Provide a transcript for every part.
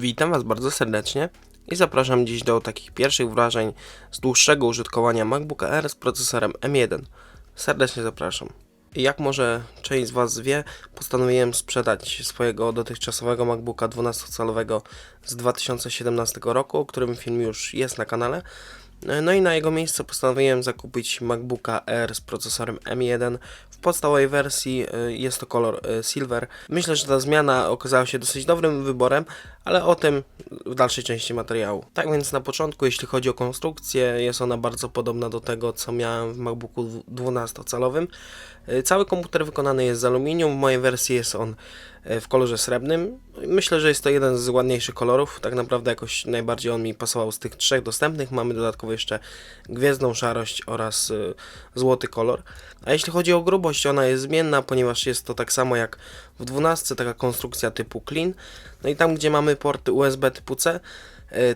Witam Was bardzo serdecznie i zapraszam dziś do takich pierwszych wrażeń z dłuższego użytkowania MacBooka Air z procesorem M1. Serdecznie zapraszam. Jak może część z Was wie, postanowiłem sprzedać swojego dotychczasowego MacBooka 12-calowego z 2017 roku, o którym film już jest na kanale. No i na jego miejsce postanowiłem zakupić MacBooka Air z procesorem M1 w podstawowej wersji, y, jest to kolor y, Silver. Myślę, że ta zmiana okazała się dosyć dobrym wyborem, ale o tym w dalszej części materiału. Tak więc na początku, jeśli chodzi o konstrukcję, jest ona bardzo podobna do tego, co miałem w MacBooku 12-calowym. Y, Cały komputer wykonany jest z aluminium, w mojej wersji jest on w kolorze srebrnym. Myślę, że jest to jeden z ładniejszych kolorów. Tak naprawdę jakoś najbardziej on mi pasował z tych trzech dostępnych. Mamy dodatkowo jeszcze gwiezdną szarość oraz y, złoty kolor. A jeśli chodzi o grubość, ona jest zmienna, ponieważ jest to tak samo jak w 12, taka konstrukcja typu clean. No i tam, gdzie mamy porty USB typu C,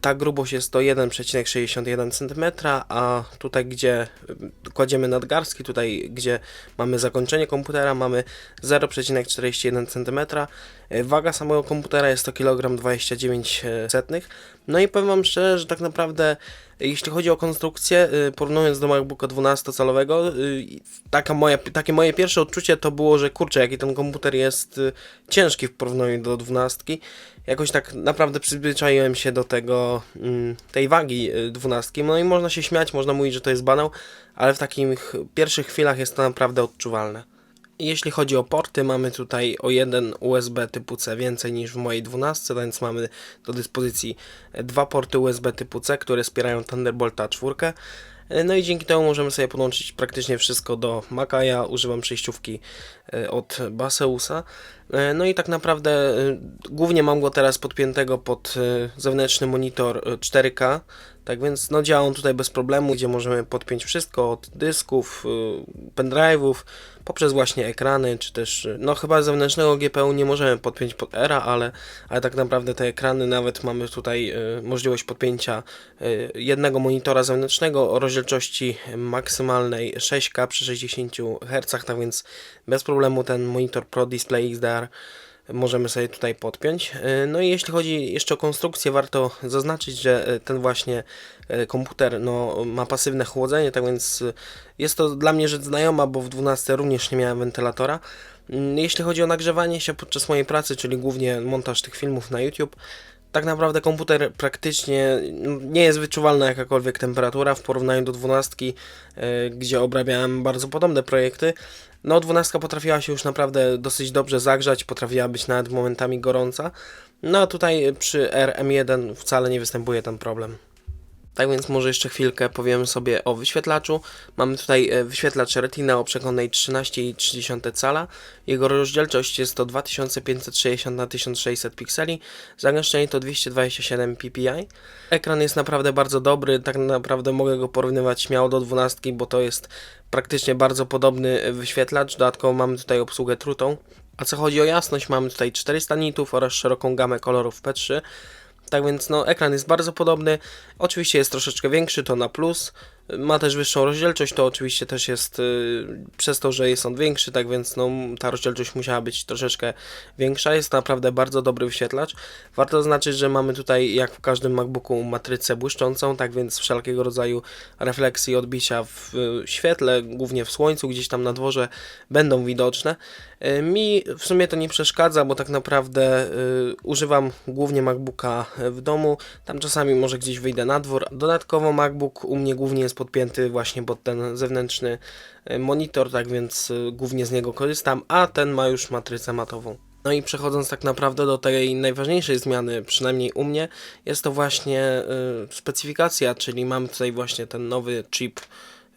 ta grubość jest to 1,61 cm, a tutaj, gdzie y, kładziemy nadgarstki, tutaj, gdzie mamy zakończenie komputera, mamy 0,41 cm. Y, Waga samego komputera jest to kg 29 setnych. No i powiem Wam szczerze, że tak naprawdę jeśli chodzi o konstrukcję, y, porównując do MacBooka 12-calowego, y, taka moja, takie moje pierwsze odczucie to było, że kurczę, jaki ten komputer jest ciężki w porównaniu do 12. Jakoś tak naprawdę przyzwyczaiłem się do tego, mm, tej wagi 12. No i można się śmiać, można mówić, że to jest banał, ale w takich pierwszych chwilach jest to naprawdę odczuwalne. Jeśli chodzi o porty, mamy tutaj o jeden USB typu C więcej niż w mojej 12, więc mamy do dyspozycji dwa porty USB typu C, które wspierają Thunderbolta 4. No i dzięki temu możemy sobie podłączyć praktycznie wszystko do Maca. Ja używam przejściówki e, od Baseusa. E, No i tak naprawdę e, głównie mam go teraz podpiętego pod zewnętrzny monitor 4K. Tak więc no działa on tutaj bez problemu, gdzie możemy podpiąć wszystko od dysków, pendrive'ów, poprzez właśnie ekrany, czy też no chyba zewnętrznego GPU nie możemy podpiąć pod ERA, ale, ale tak naprawdę te ekrany nawet mamy tutaj możliwość podpięcia jednego monitora zewnętrznego o rozdzielczości maksymalnej 6K przy 60 Hz, tak więc bez problemu ten monitor Pro Display XDR możemy sobie tutaj podpiąć. No i jeśli chodzi jeszcze o konstrukcję, warto zaznaczyć, że ten właśnie komputer no, ma pasywne chłodzenie, tak więc jest to dla mnie rzecz znajoma, bo w 12 również nie miałem wentylatora. Jeśli chodzi o nagrzewanie się podczas mojej pracy, czyli głównie montaż tych filmów na YouTube, tak naprawdę komputer praktycznie nie jest wyczuwalna jakakolwiek temperatura w porównaniu do 12, gdzie obrabiałem bardzo podobne projekty. No, 12 potrafiła się już naprawdę dosyć dobrze zagrzać, potrafiła być nawet momentami gorąca. No, a tutaj przy RM1 wcale nie występuje ten problem. Tak więc może jeszcze chwilkę powiem sobie o wyświetlaczu. Mamy tutaj wyświetlacz Retina o przekątnej 13,3 cala. Jego rozdzielczość jest to 2560 na 1600 pikseli. Zagęszczenie to 227 ppi. Ekran jest naprawdę bardzo dobry. Tak naprawdę mogę go porównywać śmiało do 12, bo to jest praktycznie bardzo podobny wyświetlacz. Dodatkowo mamy tutaj obsługę trutą. A co chodzi o jasność, mamy tutaj 400 nitów oraz szeroką gamę kolorów P3. Tak więc no, ekran jest bardzo podobny. Oczywiście jest troszeczkę większy, to na plus. Ma też wyższą rozdzielczość, to oczywiście też jest yy, przez to, że jest on większy, tak więc no, ta rozdzielczość musiała być troszeczkę większa. Jest naprawdę bardzo dobry wyświetlacz. Warto zaznaczyć, że mamy tutaj, jak w każdym MacBooku, matrycę błyszczącą, tak więc wszelkiego rodzaju refleksje i odbicia w yy, świetle, głównie w słońcu, gdzieś tam na dworze, będą widoczne. Yy, mi w sumie to nie przeszkadza, bo tak naprawdę używam głównie MacBooka w domu. Tam czasami może gdzieś wyjdę na dwór. Dodatkowo MacBook u mnie głównie jest podpięty właśnie pod ten zewnętrzny e, monitor, tak więc e, głównie z niego korzystam, a ten ma już matrycę matową. No i przechodząc tak naprawdę do tej najważniejszej zmiany, przynajmniej u mnie, jest to właśnie y, specyfikacja, czyli mamy tutaj właśnie ten nowy chip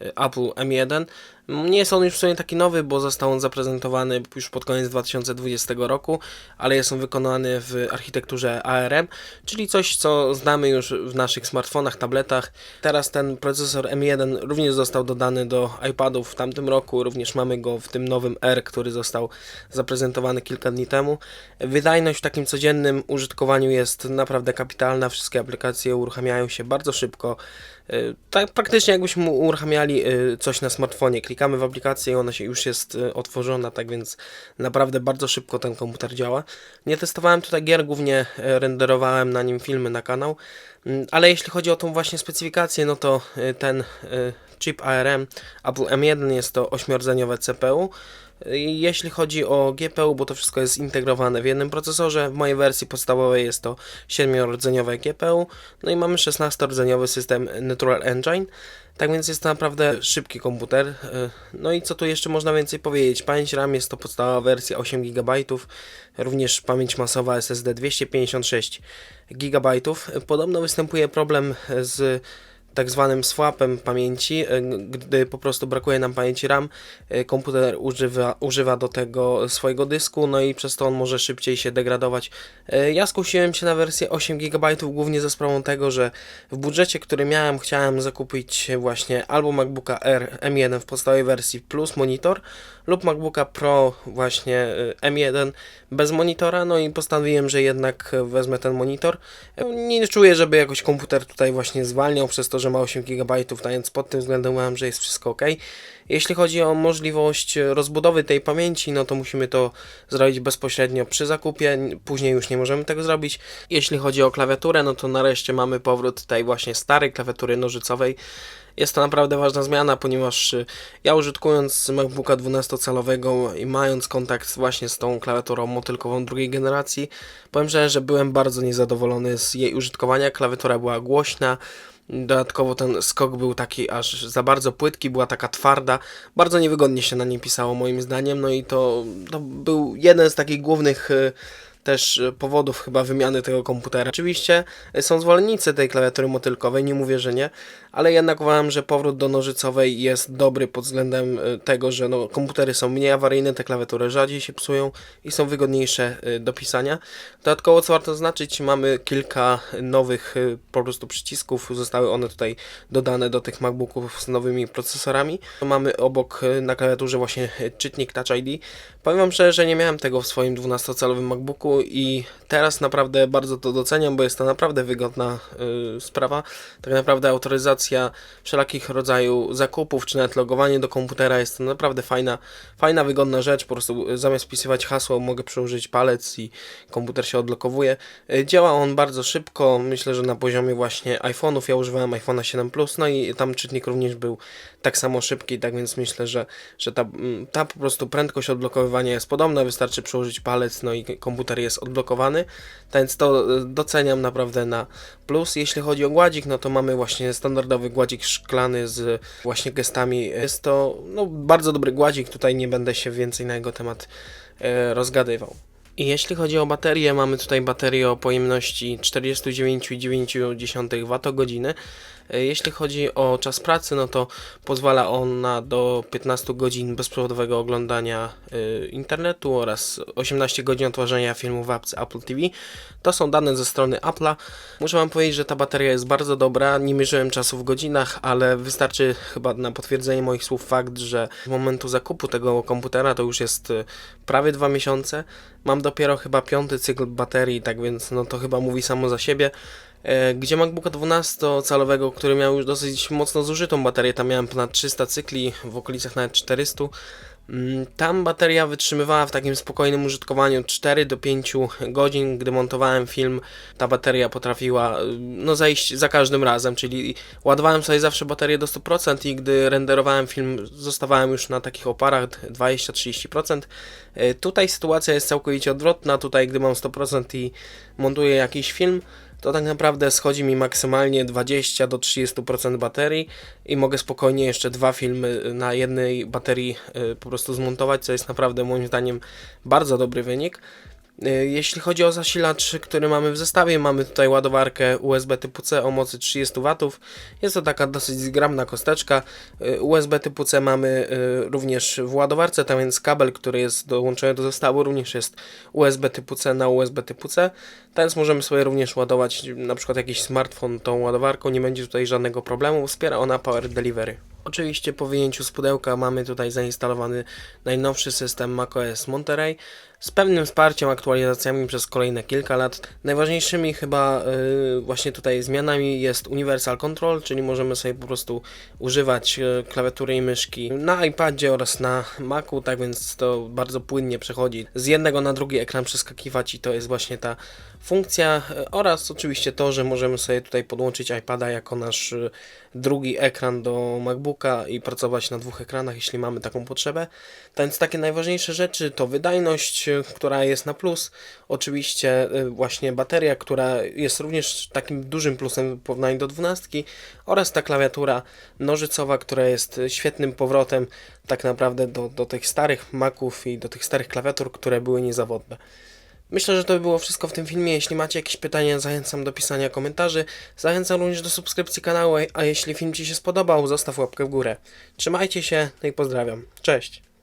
Apple M1. Nie jest on już w sumie taki nowy, bo został on zaprezentowany już pod koniec 2020 roku, ale jest on wykonany w architekturze ARM, czyli coś, co znamy już w naszych smartfonach, tabletach. Teraz ten procesor M1 również został dodany do iPadów w tamtym roku, również mamy go w tym nowym R, który został zaprezentowany kilka dni temu. Wydajność w takim codziennym użytkowaniu jest naprawdę kapitalna, wszystkie aplikacje uruchamiają się bardzo szybko. Y, Tak praktycznie jakbyśmy uruchamiali y, coś na smartfonie. Klikamy w aplikację i ona się już jest y, otworzona, tak więc naprawdę bardzo szybko ten komputer działa. Nie testowałem tutaj gier, głównie renderowałem na nim filmy na kanał, ale jeśli chodzi o tą właśnie specyfikację, no to y, ten y, chip ARM Apple M1 jest to 8-rdzeniowe CPU. Y, Jeśli chodzi o GPU, bo to wszystko jest zintegrowane w jednym procesorze, w mojej wersji podstawowej jest to 7-rdzeniowe GPU, no i mamy 16-rdzeniowy system Natural Engine. Tak więc jest to naprawdę szybki komputer. Y, No i co tu jeszcze można więcej powiedzieć? Pamięć RAM jest to podstawowa wersja 8 GB, również pamięć masowa SSD 256 GB. Podobno występuje problem z tak zwanym swapem pamięci, y, gdy po prostu brakuje nam pamięci RAM, y, komputer używa, używa do tego swojego dysku, no i przez to on może szybciej się degradować. Y, Ja skusiłem się na wersję 8 GB głównie za sprawą tego, że w budżecie, który miałem, chciałem zakupić właśnie albo MacBooka R M1 w podstawowej wersji plus monitor, lub MacBooka Pro właśnie y, M1 bez monitora, no i postanowiłem, że jednak wezmę ten monitor. Nie czuję, żeby jakoś komputer tutaj właśnie zwalniał przez to, że ma 8 GB, więc pod tym względem uważam, że jest wszystko ok. Jeśli chodzi o możliwość rozbudowy tej pamięci, no to musimy to zrobić bezpośrednio przy zakupie, później już nie możemy tego zrobić. Jeśli chodzi o klawiaturę, no to nareszcie mamy powrót tej właśnie starej klawiatury nożycowej. Jest to naprawdę ważna zmiana, ponieważ y, ja użytkując MacBooka 12-calowego i mając kontakt właśnie z tą klawiaturą motylkową drugiej generacji, powiem szczerze, że byłem bardzo niezadowolony z jej użytkowania. Klawiatura była głośna, Dodatkowo ten skok był taki aż za bardzo płytki, była taka twarda. Bardzo niewygodnie się na niej pisało moim zdaniem. No i to, to był jeden z takich głównych y, też y, powodów chyba wymiany tego komputera. Oczywiście y, są zwolennicy tej klawiatury motylkowej, nie mówię, że nie, ale jednak uważam, że powrót do nożycowej jest dobry pod względem y, tego, że no, komputery są mniej awaryjne, te klawiatury rzadziej się psują i są wygodniejsze do pisania. Dodatkowo, co warto zaznaczyć, mamy kilka nowych po prostu przycisków, zostały one tutaj dodane do tych MacBooków z nowymi procesorami. Mamy obok na klawiaturze właśnie czytnik Touch ID. Powiem Wam szczerze, że nie miałem tego w swoim 12-calowym MacBooku i teraz naprawdę bardzo to doceniam, bo jest to naprawdę wygodna y, sprawa. Tak naprawdę autoryzacja wszelakich rodzaju zakupów, czy nawet logowanie do komputera jest to naprawdę fajna, fajna, wygodna rzecz. Po prostu y, zamiast wpisywać hasło mogę przyłożyć palec i komputer się odblokowuje. Y, Działa on bardzo szybko, myślę, że na poziomie właśnie iPhone'ów. Ja używałem iPhone'a 7 Plus, no i tam czytnik również był tak samo szybki, tak więc myślę, że, że ta, mm, ta po prostu prędkość odblokowywania jest podobna, wystarczy przyłożyć palec, no i komputer jest odblokowany, więc to y, doceniam naprawdę na plus. Jeśli chodzi o gładzik, no to mamy właśnie standardowy gładzik szklany z właśnie gestami. Jest to no, bardzo dobry gładzik, tutaj nie będę się więcej na jego temat e, rozgadywał. I jeśli chodzi o baterię, mamy tutaj baterię o pojemności 49,9 Wh. E, Jeśli chodzi o czas pracy, no to pozwala ona do 15 godzin bezprzewodowego oglądania e, internetu oraz 18 godzin odtwarzania filmów w apce Apple TV. To są dane ze strony Apple'a. Muszę Wam powiedzieć, że ta bateria jest bardzo dobra. Nie mierzyłem czasu w godzinach, ale wystarczy chyba na potwierdzenie moich słów fakt, że z momentu zakupu tego komputera to już jest e, prawie dwa miesiące. Mam dopiero chyba piąty cykl baterii, tak więc no to chyba mówi samo za siebie. E, Gdzie MacBooka 12-calowego, który miał już dosyć mocno zużytą baterię, tam miałem ponad 300 cykli, w okolicach nawet 400. Mm, Tam bateria wytrzymywała w takim spokojnym użytkowaniu 4 do 5 godzin. Gdy montowałem film, ta bateria potrafiła y, no, zejść za każdym razem, czyli ładowałem sobie zawsze baterię do 100% i gdy renderowałem film, zostawałem już na takich oparach 20-30%. Y, Tutaj sytuacja jest całkowicie odwrotna. Tutaj, gdy mam 100% i montuję jakiś film, to tak naprawdę schodzi mi maksymalnie 20 do 30% baterii i mogę spokojnie jeszcze dwa filmy na jednej baterii y, po prostu zmontować, co jest naprawdę moim zdaniem bardzo dobry wynik. Y, Jeśli chodzi o zasilacz, który mamy w zestawie, mamy tutaj ładowarkę USB typu C o mocy 30 W. Jest to taka dosyć zgrabna kosteczka. Y, USB typu C mamy y, również w ładowarce, tam więc kabel, który jest dołączony do zestawu, również jest USB typu C na USB typu C. Więc możemy sobie również ładować na przykład jakiś smartfon tą ładowarką, nie będzie tutaj żadnego problemu. Wspiera ona Power Delivery. Oczywiście po wyjęciu z pudełka mamy tutaj zainstalowany najnowszy system macOS Monterey. Z pewnym wsparciem, aktualizacjami przez kolejne kilka lat. Najważniejszymi chyba y, właśnie tutaj zmianami jest Universal Control, czyli możemy sobie po prostu używać y, klawiatury i myszki na iPadzie oraz na Macu, tak więc to bardzo płynnie przechodzi z jednego na drugi ekran przeskakiwać i to jest właśnie ta funkcja y, oraz oczywiście to, że możemy sobie tutaj podłączyć iPada jako nasz drugi ekran do MacBooka i pracować na dwóch ekranach, jeśli mamy taką potrzebę. Tak Więc takie najważniejsze rzeczy to wydajność, która jest na plus, oczywiście y, właśnie bateria, która jest również takim dużym plusem w porównaniu do 12 oraz ta klawiatura nożycowa, która jest świetnym powrotem tak naprawdę do, do tych starych Maców i do tych starych klawiatur, które były niezawodne. Myślę, że to by było wszystko w tym filmie. Jeśli macie jakieś pytania, zachęcam do pisania komentarzy. Zachęcam również do subskrypcji kanału, a jeśli film Ci się spodobał, zostaw łapkę w górę. Trzymajcie się, no i pozdrawiam. Cześć!